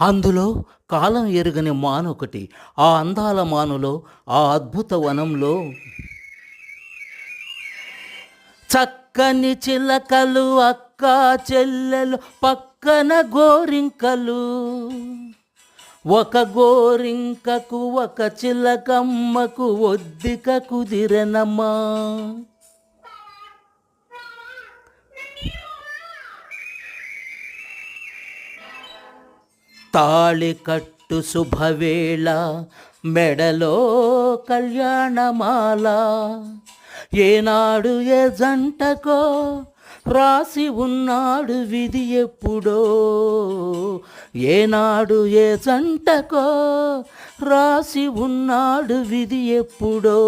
అందులో కాలం ఎరుగని మానొకటి ఆ అందాల మానులో ఆ అద్భుత వనంలో. చక్కని చిలకలు అక్క చెల్లెలు పక్కన గోరింకలు. ఒక గోరింకకు ఒక చిలకమ్మకు ఒద్దిక కుదిరనమ్మా. తాళి కట్టు శుభవేళ మెడలో కళ్యాణమాల. ఏనాడు ఏ జంటకో రాసి ఉన్నాడు విధి ఎప్పుడో. ఏనాడు ఏ జంటకో రాసి ఉన్నాడు విధి ఎప్పుడో.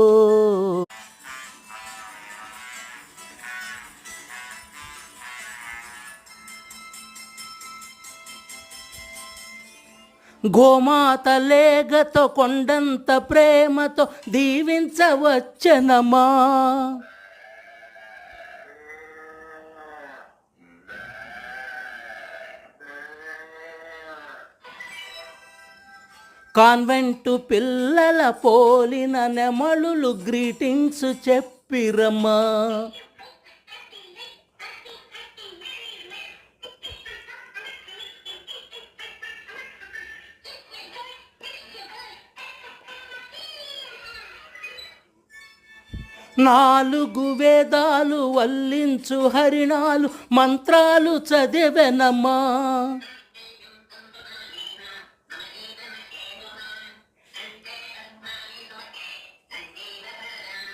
గోమాత లేగతో కొండంత ప్రేమతో దీవించవచ్చనమా కాన్వెంటు పిల్లల పోలిన నెమళులు గ్రీటింగ్స్ చెప్పిరమ్మా. నాలుగు వేదాలు వల్లించు హరిణాలు మంత్రాలు చదివెనమ్మా.